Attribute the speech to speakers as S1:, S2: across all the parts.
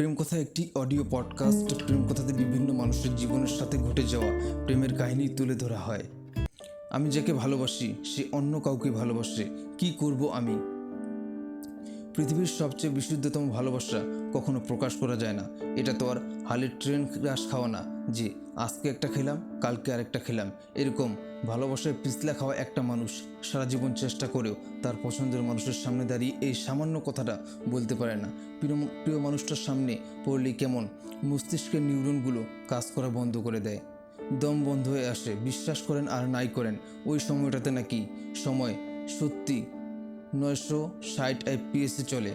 S1: প্রেম কথা একটি audio podcast. প্রেম কথাতে বিভিন্ন মানুষের জীবনের সাথে ঘটে যাওয়া প্রেমের কাহিনী তুলে ধরা হয়। আমি যাকে ভালোবাসি, সে অন্য কাউকে ভালোবাসে। কি করব আমি? পৃথিবীর সবচেয়ে বিশুদ্ধতম ভালোবাসা কখনো প্রকাশ করা যায় না। এটা তো আর হালের ট্রেন গ্রাস খাওয়া না। যে আজকে একটা খেলাম, কালকে আরেকটা খেলাম। এরকম ভালোবাসায় পিছলা খাওয়া একটা মানুষ সারা জীবন চেষ্টা করেও তার পছন্দের মানুষের সামনে দাঁড়িয়ে এই সামান্য কথাটা বলতে পারে না। প্রিয় প্রিয় মানুষটার সামনে পড়লেই কেমন মস্তিষ্কের নিউরনগুলো কাজ করা বন্ধ করে দেয়। দম বন্ধ হয়ে আসে, বিশ্বাস করেন আর নাই করেন। ওই সময়টাতে নাকি সময় সত্যি নয়শো ষাট আইপিএসে চলে।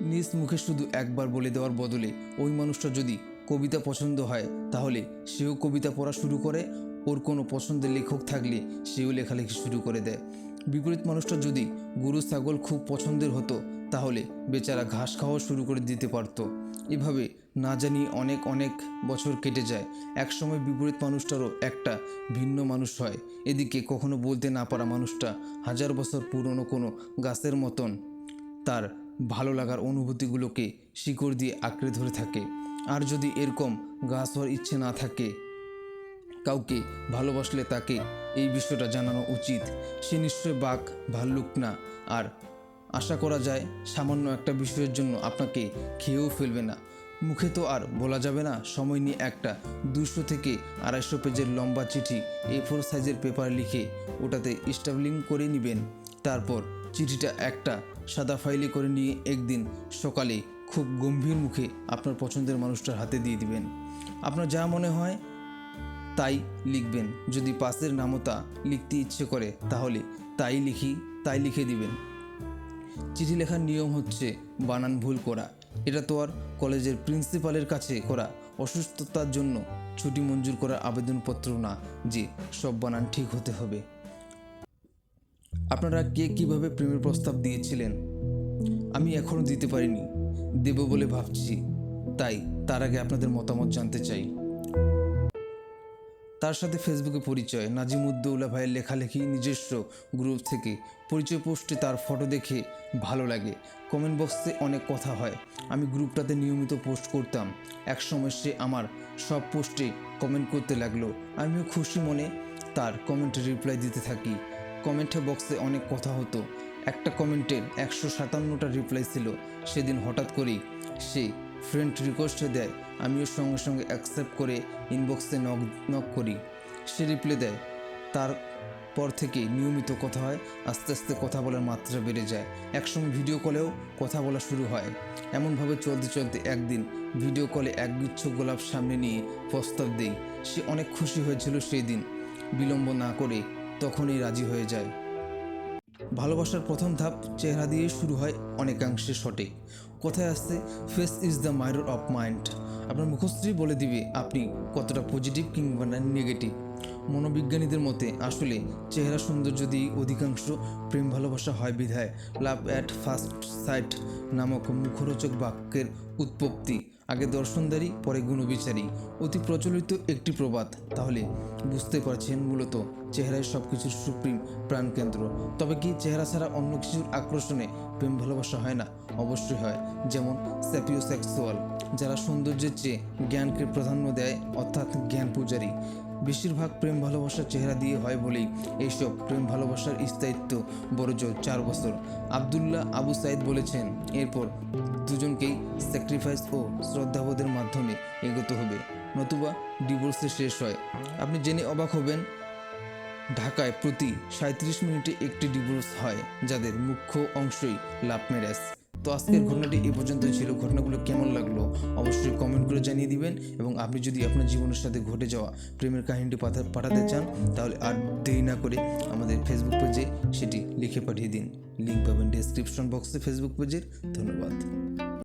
S1: নিজ মুখে শুধু একবার বলে দেওয়ার বদলে ওই মানুষটা যদি কবিতা পছন্দ হয়, তাহলে সেও কবিতা পড়া শুরু করে। ওর কোনো পছন্দের লেখক থাকলে সেও লেখালেখি শুরু করে দেয়। বিপরীত মানুষটা যদি গরু, ছাগল খুব পছন্দের হতো, তাহলে বেচারা ঘাস খাওয়া শুরু করে দিতে পারতো। এভাবে না জানি অনেক অনেক বছর কেটে যায়। একসময় বিপরীত মানুষটারও একটা ভিন্ন মানুষ হয়। এদিকে কখনো বলতে না পারা মানুষটা হাজার বছর পুরনো কোনো গাছের মতন। তার ভালো লাগার অনুভূতিগুলোকে শিকড় দিয়ে আঁকড়ে ধরে থাকে। আর যদি এরকম গাছ হওয়ার ইচ্ছে না থাকে, কাউকে ভালোবাসলে তাকে এই বিষয়টা জানানো উচিত। সে নিশ্চয় বাঘ ভাল্লুক না। আর আশা করা যায় সামান্য একটা বিষয়ের জন্য আপনাকে খেয়েও ফেলবে না। মুখে তো আর বলা যাবে না, সময় নিয়ে একটা দুশো থেকে আড়াইশো পেজের লম্বা চিঠি এ ফোর সাইজের পেপার লিখে ওটাতে স্টাবলিং করে নেবেন। তারপর চিঠিটা একটা সাদা ফাইলে করে নিয়ে একদিন সকালে খুব গম্ভীর মুখে আপনার পছন্দের মানুষটার হাতে দিয়ে দিবেন। আপনার যা মনে হয় তাই লিখবেন। যদি পাশের নামতা লিখতে ইচ্ছে করে, তাহলে তাই লিখি, তাই লিখে দিবেন। চিঠি লেখার নিয়ম হচ্ছে বানান ভুল করা। এটা তো আর কলেজের প্রিন্সিপালের কাছে করা। অসুস্থতার জন্য ছুটি মঞ্জুর করার আবেদনপত্র না, যে সব বানান ঠিক হতে হবে। আপনারা কে কীভাবে প্রেমের প্রস্তাব দিয়েছিলেন? আমি এখনও দিতে পারিনি। দেব বলে ভাবছি। তাই তার আগে আপনাদের মতামত জানতে চাই। তার সাথে ফেসবুকে পরিচয়, নাজিমুদ্দৌলা ভাইয়ের লেখালেখি নিজস্ব গ্রুপ থেকে পরিচয় পোস্টে তার ফটো দেখে ভালো লাগে। কমেন্ট বক্সে অনেক কথা হয়। আমি গ্রুপটাতে নিয়মিত পোস্ট করতাম। একসময় সে আমার সব পোস্টে কমেন্ট করতে লাগল। আমিও খুশি মনে তার কমেন্টে রিপ্লাই দিতে থাকি। কমেন্ট বক্সে অনেক কথা হতো। একটা কমেন্টের একশো সাতান্নটা রিপ্লাই ছিল। সেদিন হঠাৎ করেই সে ফ্রেন্ড রিকোয়েস্ট দেয়, আমিও সঙ্গে সঙ্গে অ্যাকসেপ্ট করে ইনবক্সে নক নক করি। সে রিপ্লাই দেয়, তার পর থেকে নিয়মিত কথা হয়, আস্তে আস্তে কথা বলার মাত্রা বেড়ে যায়। একসঙ্গে ভিডিও কলেও কথা বলা শুরু হয়। এমনভাবে চলতে চলতে একদিন ভিডিও কলে একগুচ্ছ গোলাপ সামনে নিয়ে প্রস্তাব দেই। সে অনেক খুশি হয়েছিল সেই দিন। বিলম্ব না করে তখনই রাজি হয়ে যায়। ভালোবাসার প্রথম ধাপ চেহারা দিয়ে শুরু হয় অনেকাংশে সঠিক। কোথায় আসছে face is the mirror of mind আপনার মুখশ্রী বলে দিবে, আপনি কতটা পজিটিভ কিংবা নেগেটিভ মনোবিজ্ঞানীদের মতে, আসলে চেহারা সৌন্দর্য দিয়ে অধিকাংশ প্রেম ভালোবাসা হয় বিধায়। লাভ অ্যাট ফার্স্ট সাইট নামক মুখরোচক বাক্যের উৎপত্তি। আগে দর্শনদারি, পরে গুণবিচারী। অতি প্রচলিত একটি প্রবাদ। তাহলে বুঝতে পারছেন মূলত চেহারায় সব কিছুর সুপ্রিম প্রাণকেন্দ্র। তবে কি চেহারা ছাড়া অন্য কিছুর আকর্ষণে প্রেম ভালোবাসা হয় না? অবশ্যই হয়। যেমন স্যাপিওসেক্সুয়াল, যারা সৌন্দর্যের চেয়ে জ্ঞানকে প্রাধান্য দেয়, অর্থাৎ জ্ঞান পূজারী। বেশিরভাগ প্রেম ভালোবাসার চেহারা দিয়ে হয় বলেই এইসব প্রেম ভালোবাসার স্থায়িত্ব বড়জোর চার বছর। আবদুল্লাহ আবু সাইদ বলেছেন, এরপর দুজনকেই স্যাক্রিফাইস ও শ্রদ্ধাবোধের মাধ্যমে এগোতে হবে। নতুবা ডিভোর্সে শেষ হয়। আপনি জেনে অবাক হবেন, ঢাকায় প্রতি সাঁত্রিশ মিনিটে একটি ডিভোর্স হয়, যাদের মুখ্য অংশই লাভ ম্যারেজ তো আজকের ঘটনাটি এই পর্যন্তই ছিল। ঘটনাগুলো কেমন লাগল অবশ্যই কমেন্ট করে জানিয়ে দিবেন এবং আপনি যদি আপনার জীবনের সাথে ঘটে যাওয়া প্রেমের কাহিনীটি পাঠাতে চান, তাহলে আর দেরি না করে আমাদের ফেসবুক পেজে সেটি লিখে পাঠিয়ে দিন। লিঙ্ক পাবেন ডেসক্রিপশন বক্সে ফেসবুক পেজের ধন্যবাদ।